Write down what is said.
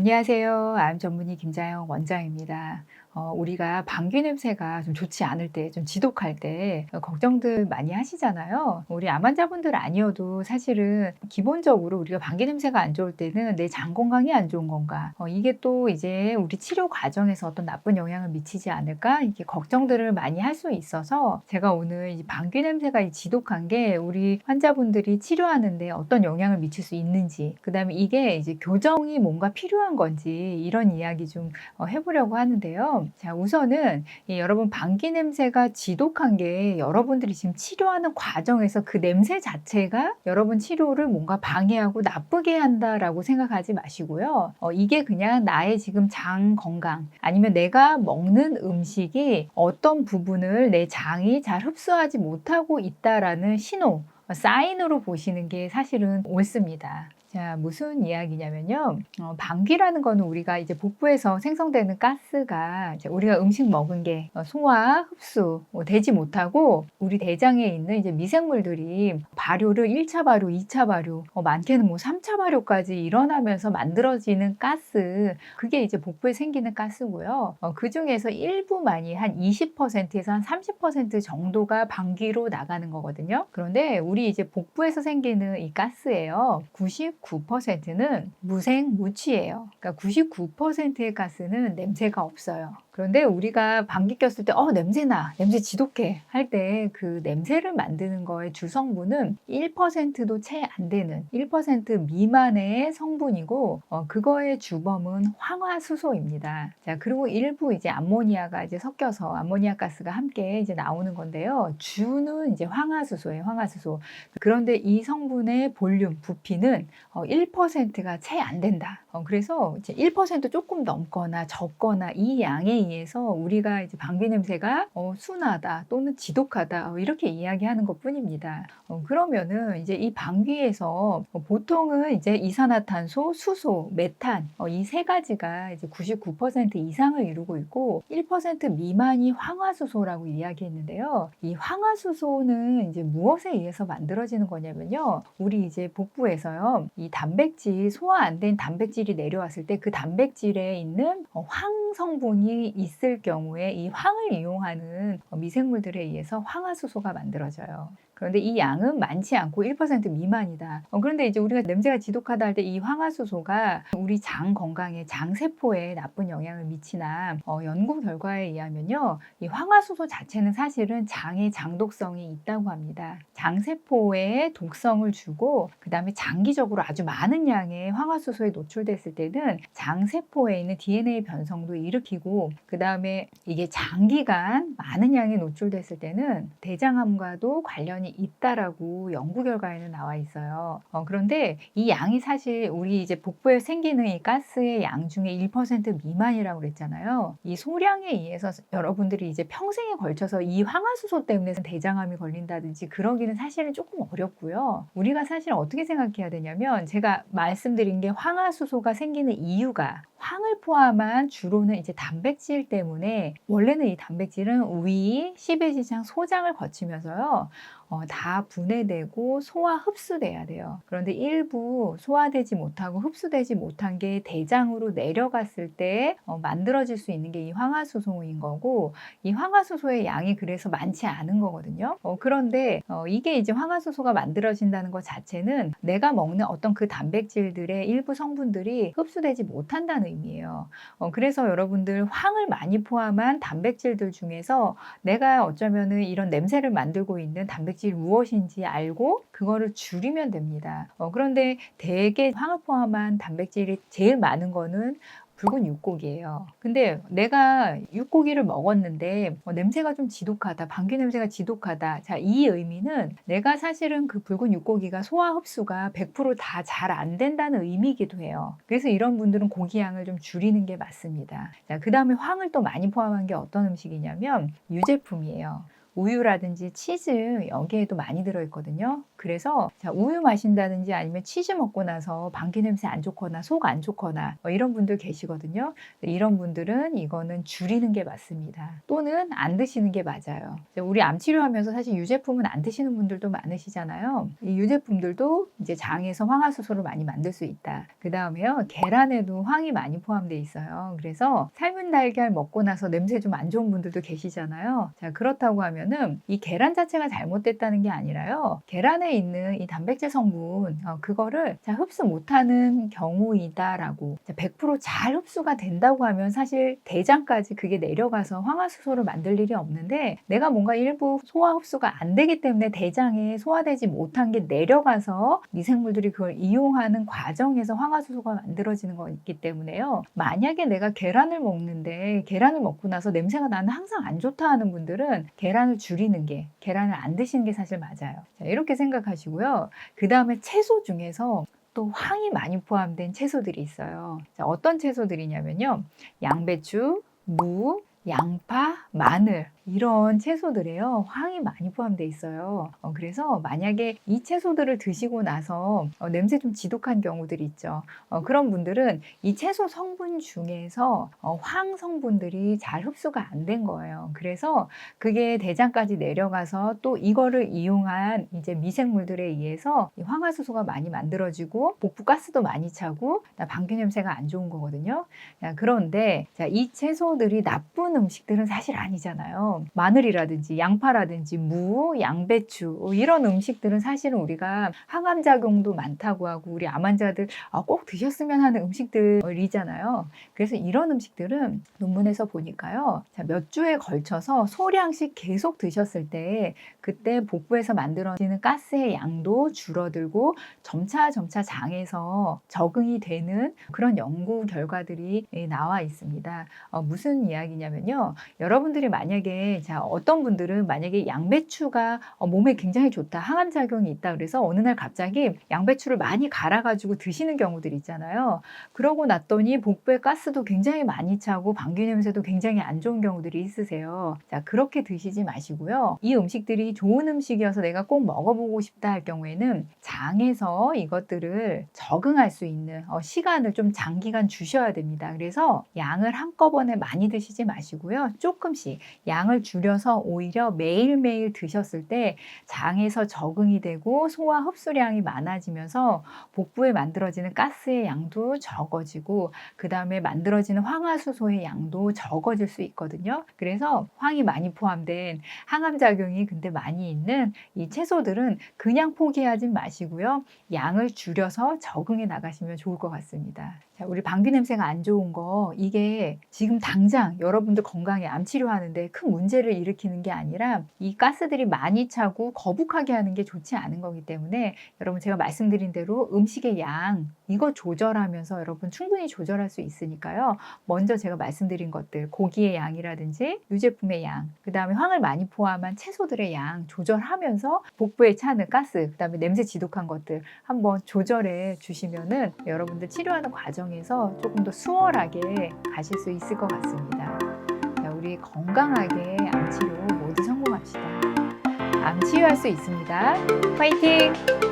안녕하세요. 암 전문의 김자영 원장입니다. 어, 우리가 방귀 냄새가 좀 좋지 않을 때, 좀 지독할 때 어, 걱정들 많이 하시잖아요. 우리 암 환자분들 아니어도 사실은 기본적으로 우리가 방귀 냄새가 안 좋을 때는 내 장 건강이 안 좋은 건가? 어, 이게 또 이제 우리 치료 과정에서 어떤 나쁜 영향을 미치지 않을까? 이렇게 걱정들을 많이 할 수 있어서 제가 오늘 이 방귀 냄새가 이 지독한 게 우리 환자분들이 치료하는데 어떤 영향을 미칠 수 있는지, 그 다음에 이게 이제 교정이 뭔가 필요한 건지 이런 이야기 좀 어, 해보려고 하는데요. 자, 우선은 이 여러분 방귀 냄새가 지독한 게 여러분들이 지금 치료하는 과정에서 그 냄새 자체가 여러분 치료를 뭔가 방해하고 나쁘게 한다라고 생각하지 마시고요. 어, 이게 그냥 나의 지금 장 건강 아니면 내가 먹는 음식이 어떤 부분을 내 장이 잘 흡수하지 못하고 있다라는 신호, 어, 사인으로 보시는 게 사실은 옳습니다. 자, 무슨 이야기냐면요. 어, 방귀라는 거는 우리가 이제 복부에서 생성되는 가스가 이제 우리가 음식 먹은 게 어, 소화, 흡수 뭐 되지 못하고 우리 대장에 있는 이제 미생물들이 발효를 1차 발효, 2차 발효, 어, 많게는 뭐 3차 발효까지 일어나면서 만들어지는 가스. 그게 이제 복부에 생기는 가스고요. 어, 그 중에서 일부만이 한 20%에서 한 30% 정도가 방귀로 나가는 거거든요. 그런데 우리 이제 복부에서 생기는 이 가스예요. 99%는 무생 무취예요. 그러니까 99%의 가스는 냄새가 없어요. 그런데 우리가 방귀 꼈을 때, 어, 냄새나, 냄새 지독해 할 때 그 냄새를 만드는 거의 주성분은 1%도 채 안 되는 1% 미만의 성분이고, 어, 그거의 주범은 황화수소입니다. 자, 그리고 일부 이제 암모니아가 이제 섞여서 암모니아 가스가 함께 이제 나오는 건데요. 주는 이제 황화수소예요, 황화수소. 그런데 이 성분의 볼륨, 부피는 어, 1%가 채 안 된다. 어, 그래서 이제 1% 조금 넘거나 적거나 이 양에 의해서 우리가 이제 방귀 냄새가 어, 순하다 또는 지독하다 어, 이렇게 이야기하는 것 뿐입니다. 어, 그러면은 이제 이 방귀에서 어, 보통은 이제 이산화탄소, 수소, 메탄 어, 이 세 가지가 이제 99% 이상을 이루고 있고 1% 미만이 황화수소라고 이야기했는데요. 이 황화수소는 이제 무엇에 의해서 만들어지는 거냐면요. 우리 이제 복부에서요. 이 단백질 소화 안 된 단백질이 내려왔을 때 그 단백질에 있는 어, 황 성분이 있을 경우에 이 황을 이용하는 어, 미생물들에 의해서 황화수소가 만들어져요. 그런데 이 양은 많지 않고 1% 미만이다. 어, 그런데 이제 우리가 냄새가 지독하다 할 때 이 황화수소가 우리 장 건강에 장 세포에 나쁜 영향을 미치나 어, 연구 결과에 의하면요, 이 황화수소 자체는 사실은 장의 장독성이 있다고 합니다. 장 세포에 독성을 주고 그 다음에 장기적으로 아주 많은 양의 황화수소에 노출됐을 때는 장 세포에 있는 DNA 변성도 일으키고 그 다음에 이게 장기간 많은 양이 노출됐을 때는 대장암과도 관련이 있다라고 연구 결과에는 나와 있어요. 어, 그런데 이 양이 사실 우리 이제 복부에 생기는 이 가스의 양 중에 1% 미만이라고 그랬잖아요. 이 소량에 의해서 여러분들이 이제 평생에 걸쳐서 이 황화수소 때문에 대장암이 걸린다든지 그러기는 사실은 조금 어렵고요. 우리가 사실 어떻게 생각해야 되냐면 제가 말씀드린 게 황화수소가 생기는 이유가 황을 포함한 주로는 이제 단백질 때문에 원래는 이 단백질은 위, 십이지장, 소장을 거치면서요. 어, 다 분해되고 소화 흡수돼야 돼요. 그런데 일부 소화되지 못하고 흡수되지 못한 게 대장으로 내려갔을 때 어, 만들어질 수 있는 게 이 황화수소인 거고 이 황화수소의 양이 그래서 많지 않은 거거든요. 어, 그런데 어, 이게 이제 황화수소가 만들어진다는 것 자체는 내가 먹는 어떤 그 단백질들의 일부 성분들이 흡수되지 못한다는 의미예요. 어, 그래서 여러분들 황을 많이 포함한 단백질들 중에서 내가 어쩌면은 이런 냄새를 만들고 있는 단백질 무엇인지 알고 그거를 줄이면 됩니다. 어, 그런데 대개 황을 포함한 단백질이 제일 많은 거는 붉은 육고기예요. 근데 내가 육고기를 먹었는데 어, 냄새가 좀 지독하다, 방귀 냄새가 지독하다. 자, 이 의미는 내가 사실은 그 붉은 육고기가 소화 흡수가 100%다 잘 안 된다는 의미이기도 해요. 그래서 이런 분들은 고기 양을 좀 줄이는 게 맞습니다. 자, 그 다음에 황을 또 많이 포함한 게 어떤 음식이냐면 유제품이에요. 우유라든지 치즈 여기에도 많이 들어있거든요. 그래서 자, 우유 마신다든지 아니면 치즈 먹고 나서 방귀 냄새 안 좋거나 속 안 좋거나 뭐 이런 분들 계시거든요. 이런 분들은 이거는 줄이는 게 맞습니다. 또는 안 드시는 게 맞아요. 우리 암 치료하면서 사실 유제품은 안 드시는 분들도 많으시잖아요. 이 유제품들도 이제 장에서 황화수소를 많이 만들 수 있다. 그 다음에요, 계란에도 황이 많이 포함되어 있어요. 그래서 삶은 달걀 먹고 나서 냄새 좀 안 좋은 분들도 계시잖아요. 자, 그렇다고 하면은 이 계란 자체가 잘못됐다는 게 아니라요. 계란에 있는 이 단백질 성분, 어, 그거를 자, 흡수 못하는 경우이다라고. 100%잘 흡수가 된다고 하면 사실 대장까지 그게 내려가서 황화수소를 만들 일이 없는데 내가 뭔가 일부 소화 흡수가 안 되기 때문에 대장에 소화되지 못한 게 내려가서 미생물들이 그걸 이용하는 과정에서 황화수소가 만들어지는 거기 때문에요. 만약에 내가 계란을 먹는데 계란을 먹고 나서 냄새가 나는 항상 안 좋다 하는 분들은 계란을 줄이는 게 계란을 안 드시는 게 사실 맞아요. 자, 이렇게 생각 하시고요. 그 다음에 채소 중에서 또 황이 많이 포함된 채소들이 있어요. 자, 어떤 채소들이냐면요. 양배추, 무, 양파, 마늘 이런 채소들에요 황이 많이 포함되어 있어요. 어, 그래서 만약에 이 채소들을 드시고 나서 어, 냄새 좀 지독한 경우들이 있죠. 어, 그런 분들은 이 채소 성분 중에서 어, 황 성분들이 잘 흡수가 안 된 거예요. 그래서 그게 대장까지 내려가서 또 이거를 이용한 이제 미생물들에 의해서 이 황화수소가 많이 만들어지고 복부 가스도 많이 차고 방귀 냄새가 안 좋은 거거든요. 자, 그런데 자, 이 채소들이 나쁜 음식들은 사실 아니잖아요. 마늘이라든지 양파라든지 무, 양배추 이런 음식들은 사실은 우리가 항암 작용도 많다고 하고 우리 암 환자들 아, 꼭 드셨으면 하는 음식들이잖아요. 그래서 이런 음식들은 논문에서 보니까요. 자, 몇 주에 걸쳐서 소량씩 계속 드셨을 때 그때 복부에서 만들어지는 가스의 양도 줄어들고 점차 점차 장에서 적응이 되는 그런 연구 결과들이 나와 있습니다. 어, 무슨 이야기냐면요. 여러분들이 만약에 자 어떤 분들은 만약에 양배추가 어, 몸에 굉장히 좋다 항암 작용이 있다 그래서 어느 날 갑자기 양배추를 많이 갈아가지고 드시는 경우들 있잖아요. 그러고 났더니 복부에 가스도 굉장히 많이 차고 방귀 냄새도 굉장히 안 좋은 경우들이 있으세요. 자 그렇게 드시지 마시고요. 이 음식들이 좋은 음식이어서 내가 꼭 먹어보고 싶다 할 경우에는 장에서 이것들을 적응할 수 있는 어, 시간을 좀 장기간 주셔야 됩니다. 그래서 양을 한꺼번에 많이 드시지 마시고요. 조금씩 양을 줄여서 오히려 매일매일 드셨을 때 장에서 적응이 되고 소화 흡수량이 많아지면서 복부에 만들어지는 가스의 양도 적어지고 그 다음에 만들어지는 황화수소의 양도 적어질 수 있거든요. 그래서 황이 많이 포함된 항암 작용이 근데 많이 있는 이 채소들은 그냥 포기하지 마시고요. 양을 줄여서 적응해 나가시면 좋을 것 같습니다. 자, 우리 방귀 냄새가 안 좋은 거 이게 지금 당장 여러분들 건강에 암 치료하는데 큰 문제 를 일으키는 게 아니라 이 가스들이 많이 차고 거북하게 하는 게 좋지 않은 거기 때문에 여러분 제가 말씀드린 대로 음식의 양 이거 조절하면서 여러분 충분히 조절할 수 있으니까요. 먼저 제가 말씀드린 것들 고기의 양이라든지 유제품의 양, 그 다음에 황을 많이 포함한 채소들의 양 조절하면서 복부에 차는 가스, 그 다음에 냄새 지독한 것들 한번 조절해 주시면은 여러분들 치료하는 과정에서 조금 더 수월하게 가실 수 있을 것 같습니다. 자, 우리 건강하게 암 치료 모두 성공합시다. 암 치유할 수 있습니다. 파이팅!